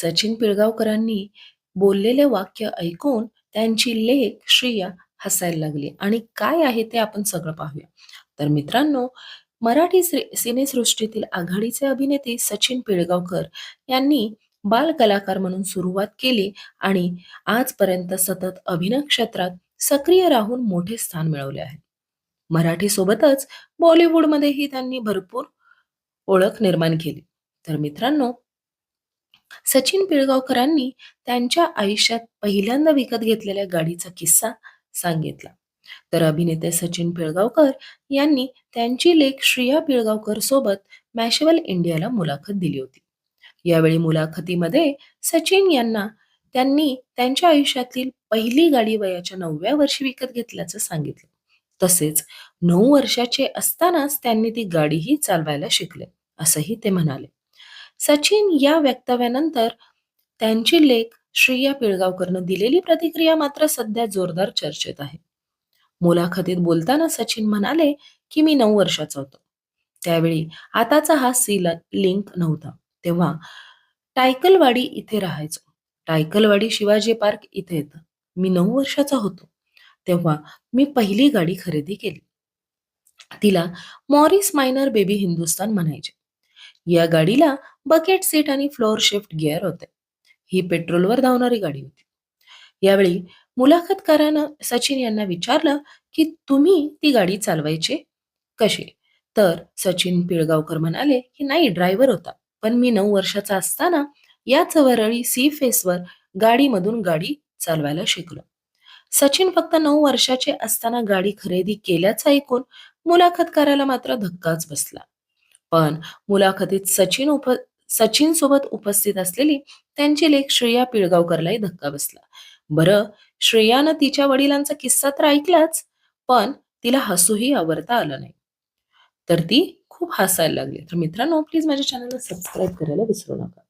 सचिन पिळगावकरांनी बोललेले वाक्य ऐकून त्यांची लेख श्रिया हसायला लागली. आणि काय आहे ते आपण सगळं पाहूया. तर मित्रांनो मराठी सिनेसृष्टीतील आघाडीचे अभिनेते सचिन पिळगावकर यांनी बाल कलाकार म्हणून सुरुवात केली आणि आजपर्यंत सतत अभिनय क्षेत्रात सक्रिय राहून मोठे स्थान मिळवले आहे. मराठी सोबतच बॉलिवूडमध्येही त्यांनी भरपूर ओळख निर्माण केली. तर मित्रांनो सचिन पिळगावकरांनी त्यांच्या आयुष्यात पहिल्यांदा विकत घेतलेल्या गाडीचा किस्सा सांगितला. तर अभिनेते सचिन पिळगावकर यांनी त्यांची लेख श्रिया पिळगावकर सोबत मॅशेवल इंडियाला मुलाखत दिली होती. यावेळी मुलाखतीमध्ये सचिन यांना त्यांनी त्यांच्या आयुष्यातील पहिली गाडी वयाच्या नवव्या वर्षी विकत घेतल्याचं सांगितलं. तसेच नऊ वर्षाचे असतानाच त्यांनी ती गाडीही चालवायला शिकले असंही ते म्हणाले. सचिन या वक्तव्यानंतर त्यांची लेख श्रेया पिळगावकरनं दिलेली प्रतिक्रिया मात्र सध्या जोरदार चर्चेत आहे. मुलाखतीत बोलताना सचिन म्हणाले की मी नऊ वर्षाचा होतो. त्यावेळी आताचा हा सी लिंक नव्हता. तेव्हा टायकलवाडी इथे राहायचो. टायकलवाडी शिवाजी पार्क इथे येतं. मी नऊ वर्षाचा होतो. तेव्हा मी पहिली गाडी खरेदी केली. तिला मॉरिस मायनर बेबी हिंदुस्तान म्हणायचे. या गाडीला बकेट सीट आणि फ्लोअर शिफ्ट गिअर होते. ही पेट्रोलवर धावणारी गाडी होती. यावेळी मुलाखतकारानं सचिन यांना विचारलं की तुम्ही ती गाडी चालवायचे? कशी तर सचिन पिळगावकर म्हणाले की नाही ड्रायव्हर होता. पण मी नऊ वर्षाचा असताना याच वरळी सी फेसवर गाडीमधून गाडी चालवायला शिकलो. सचिन फक्त नऊ वर्षाचे असताना गाडी खरेदी केल्याचं ऐकून मुलाखतकाराला मात्र धक्काच बसला. पण मुलाखतीत सचिन उप सचिन सोबत उपस्थित असलेली त्यांची लेख श्रेया पिळगावकरलाही धक्का बसला. बरं श्रेयानं तिच्या वडिलांचा किस्सा तर ऐकलाच पण तिला हसूही आवरता आलं नाही. तर ती खूप हसायला लागली. तर मित्रांनो प्लीज माझ्या चॅनलला सबस्क्राईब करायला विसरू नका.